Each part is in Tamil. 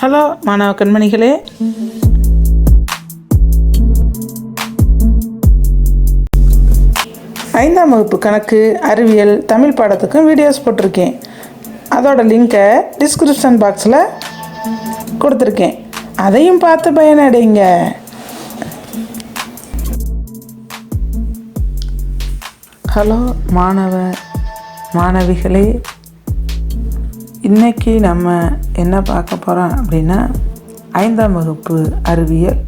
ஹலோ மாணவ கண்மணிகளே. ஐந்தாம் வகுப்பு கணக்கு அறிவியல் தமிழ் பாடத்துக்கும் வீடியோஸ் போட்டிருக்கேன். அதோட லிங்கை டிஸ்கிரிப்ஷன் பாக்ஸில் கொடுத்துருக்கேன். அதையும் பார்த்து பயனடைங்க. ஹலோ மாணவ மாணவிகளே. இன்னைக்கு நம்ம என்ன பார்க்க போகிறோம் அப்படின்னா ஐந்தாம் வகுப்பு அறிவியல்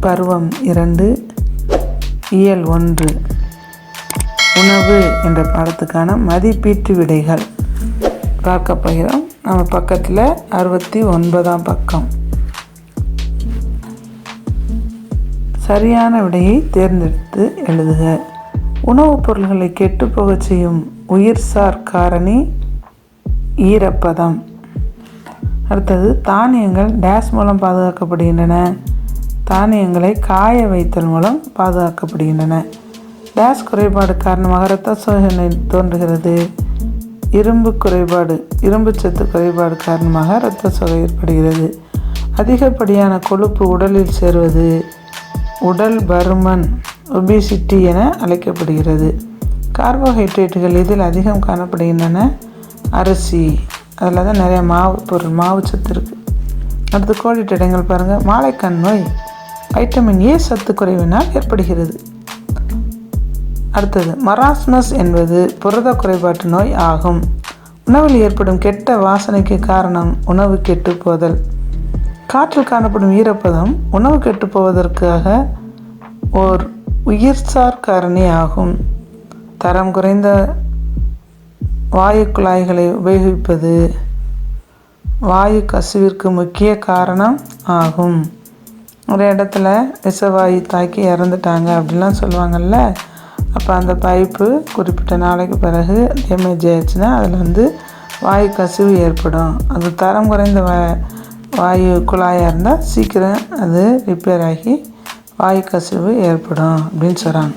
பருவம் இரண்டு இயல் ஒன்று உணவு என்ற பாடத்துக்கான மதிப்பீட்டு விடைகள் பார்க்க போகிறோம். நம்ம பக்கத்தில் அறுபத்தி ஒன்பதாம் பக்கம். சரியான விடையை தேர்ந்தெடுத்து எழுதுக. உணவுப் பொருள்களை கெட்டுப்போகச் செய்யும் உயிர்சார் காரணி ஈரப்பதம். அடுத்தது தானியங்கள் டேஸ் மூலம் பாதுகாக்கப்படுகின்றன. தானியங்களை காய வைத்தல் மூலம் பாதுகாக்கப்படுகின்றன. டேஸ் குறைபாடு காரணமாக இரத்த சோதனை தோன்றுகிறது. இரும்பு குறைபாடு இரும்பு சத்து குறைபாடு காரணமாக இரத்த சோகை ஏற்படுகிறது. அதிகப்படியான கொழுப்பு உடலில் சேருவது உடல் பருமன் ஒபிசிட்டி என அழைக்கப்படுகிறது. கார்போஹைட்ரேட்டுகள் இதில் அதிகம் காணப்படுகின்றன? அரிசி அதில் தான் நிறைய மாவு பொருள் மாவு சத்து இருக்குது அடுத்து கோழிட்டடைங்கள் பாருங்கள் மாலைக்கண் நோய் வைட்டமின் ஏ சத்து குறைவினால் ஏற்படுகிறது. அடுத்தது மராஸ்மஸ் என்பது புரத குறைபாட்டு நோய் ஆகும். உணவில் ஏற்படும் கெட்ட வாசனைக்கு காரணம் உணவு கெட்டு போதல். காற்றில் காணப்படும் ஈரப்பதம் உணவு கெட்டு போவதற்காக ஓர் உயிர்சார் காரணி ஆகும். தரம் குறைந்த வாயு குழாய்களை உபயோகிப்பது வாயு கசிவிற்கு முக்கிய காரணம் ஆகும். ஒரு இடத்துல விஷவாயு தாக்கி இறந்துட்டாங்க அப்படிலாம் சொல்லுவாங்கள்ல அப்போ அந்த பைப்பு குறிப்பிட்ட நாளைக்கு பிறகு டேமேஜ் ஆயிடுச்சுன்னா அதில் வந்து வாயு கசிவு ஏற்படும். அது தரம் குறைந்த வா வாயு குழாயாக இருந்தால் சீக்கிரம் அது ரிப்பேர் ஆகி வாயு கசிவு ஏற்படும் அப்படின்னு சொல்கிறாங்க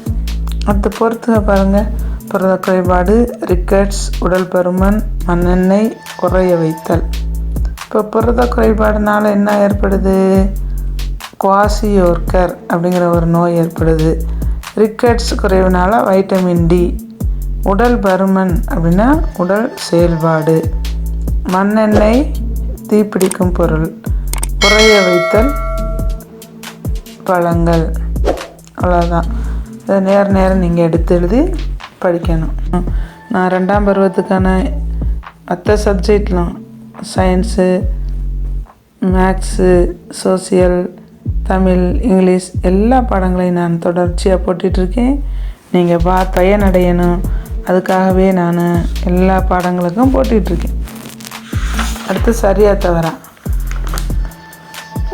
அடுத்து பொறுத்துக்க பாருங்கள் புரத குறைபாடு ரிக்கட்ஸ் உடல் பருமன் மண்ணெண்ணெய் குறைய வைத்தல். இப்போ புரத குறைபாடுனால என்ன ஏற்படுது? குவாசியோர்கர் அப்படிங்கிற ஒரு நோய் ஏற்படுது. ரிக்கட்ஸ் குறைவுனால வைட்டமின் டி உடல் பருமன் அப்படின்னா உடல் செயல்பாடு. மண்ணெண்ணெய் தீப்பிடிக்கும் பொருள் குறைய வைத்தல் பழங்கள். அவ்வளோதான் இதை நேர நேரம் நீங்கள் எடுத்து எழுதி படிக்கணும். நான் ரெண்டாம் பருவத்துக்கான மற்ற சப்ஜெக்ட்லாம் science maths social Tamil English எல்லா பாடங்களையும் நான் தொடர்ச்சியாக போட்டுட்ருக்கேன். நீங்கள் பா பயனடையணும். அதுக்காகவே நான் எல்லா பாடங்களுக்கும் போட்டுட்ருக்கேன். அடுத்து சரியாக தவறா.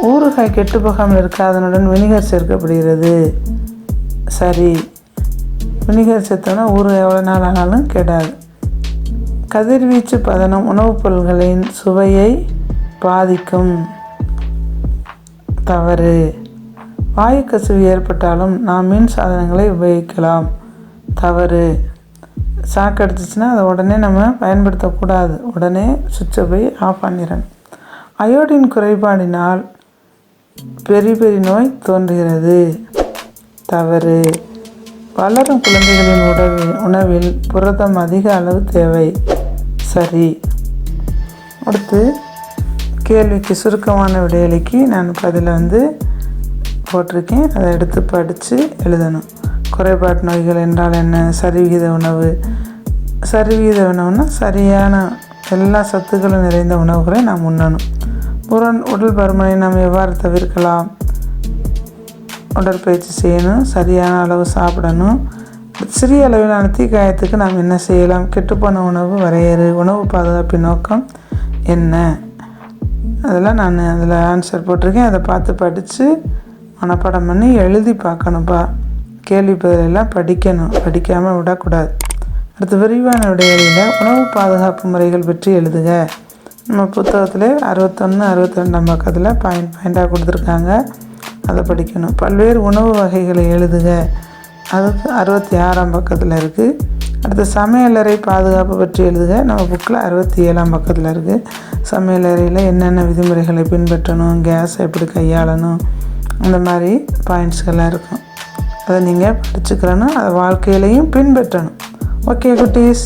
ஊறுகாய் கெட்டு போகாமல் இருக்க அதனுடன் வினிகர் சேர்க்கப்படுகிறது. சரி. வினிகர் சேர்த்தோன்னா ஊர் எவ்வளோ நாள் ஆனாலும் கெடாது. கதிர்வீச்சு பதனம் உணவுப் பொருள்களின் சுவையை பாதிக்கும். தவறு. வாயு கசிவு ஏற்பட்டாலும் நாம் மின் சாதனங்களை உபயோகிக்கலாம். தவறு. ஷாக் அடிச்சிச்சுன்னா அதை உடனே நம்ம பயன்படுத்தக்கூடாது. உடனே சுவிட்சை போய் ஆஃப் பண்ணிடணும் அயோடின் குறைபாடினால் பெரிய பெரிய நோய் தோன்றுகிறது. தவறு. வளரும் குழந்தைகளின் உணவில் உணவில் புரதம் அதிக அளவு தேவை. சரி. அடுத்து கேள்விக்கு சுருக்கமான விடையளிக்கு நான் அதில் வந்து போட்டிருக்கேன். அதை எடுத்து படித்து எழுதணும். குறைபாட்டு நோய்கள் என்றால் என்ன? சரிவிகித உணவு. சரிவிகித உணவுனா சரியான எல்லா சத்துக்களும் நிறைந்த உணவுகளை நாம் உண்ணணும். புறன் உடல் பருமனை நாம் எவ்வாறு தவிர்க்கலாம்? உடற்பயிற்சி செய்யணும் சரியான அளவு சாப்பிடணும். சிறிய அளவிலான தீக்காயத்துக்கு நாம் என்ன செய்யலாம்? கெட்டுப்போன உணவு வரையறு உணவு பாதுகாப்பின் நோக்கம் என்ன? அதெல்லாம் நான் அதில் ஆன்சர் போட்டிருக்கேன். அதை பார்த்து படித்து மனப்பாடம் பண்ணி எழுதி பார்க்கணும்ப்பா கேள்வி பதிலெல்லாம் படிக்கணும். படிக்காமல் விடக்கூடாது. அடுத்து விரிவான விடைகளில் உணவு பாதுகாப்பு முறைகள் பற்றி எழுதுக. நம்ம புத்தகத்தில் அறுபத்தொன்று அறுபத்தி ரெண்டாம் பக்கத்தில் பாயிண்ட் பாயிண்ட்டாக கொடுத்துருக்காங்க. அதை படிக்கணும். பல்வேறு உணவு வகைகளை எழுதுக. அதுக்கு அறுபத்தி ஆறாம் பக்கத்தில் இருக்குது அடுத்து சமையலறை பாதுகாப்பு பற்றி எழுதுக. நம்ம புக்கில் அறுபத்தி ஏழாம் பக்கத்தில் இருக்குது சமையலறையில் என்னென்ன விதிமுறைகளை பின்பற்றணும்? கேஸ் எப்படி கையாளணும்? அந்த மாதிரி பாயிண்ட்ஸ்கள்லாம் இருக்கும். அதை நீங்கள் படிச்சுக்கிறணும் அதை வாழ்க்கையிலையும் பின்பற்றணும். ஓகே குட்டீஸ்.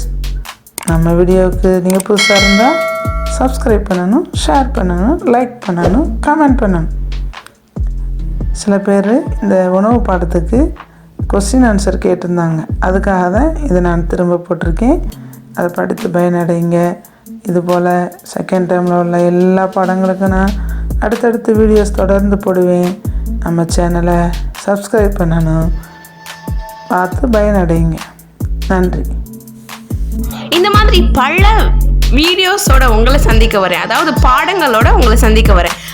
நம்ம வீடியோவுக்கு நீங்கள் புதுசாக இருந்தால் சப்ஸ்கிரைப் பண்ணணும் ஷேர் பண்ணணும் லைக் பண்ணணும் கமெண்ட் பண்ணணும். சில பேர் இந்த உணவு பாடத்துக்கு கொஸ்டின் ஆன்சர் கேட்டிருந்தாங்க. அதுக்காக தான் இதை நான் திரும்ப போட்டிருக்கேன். அதை படித்து பயனடைங்க. இது போல் செகண்ட் டைமில் உள்ள எல்லா பாடங்களுக்கும் நான் அடுத்தடுத்து வீடியோஸ் தொடர்ந்து போடுவேன். நம்ம சேனலை சப்ஸ்கிரைப் பண்ணணும். பார்த்து பயனடைங்க. நன்றி. இந்த மாதிரி பல வீடியோஸோட உங்களை சந்திக்க வரேன். அதாவது பாடங்களோட உங்களை சந்திக்க வரேன்.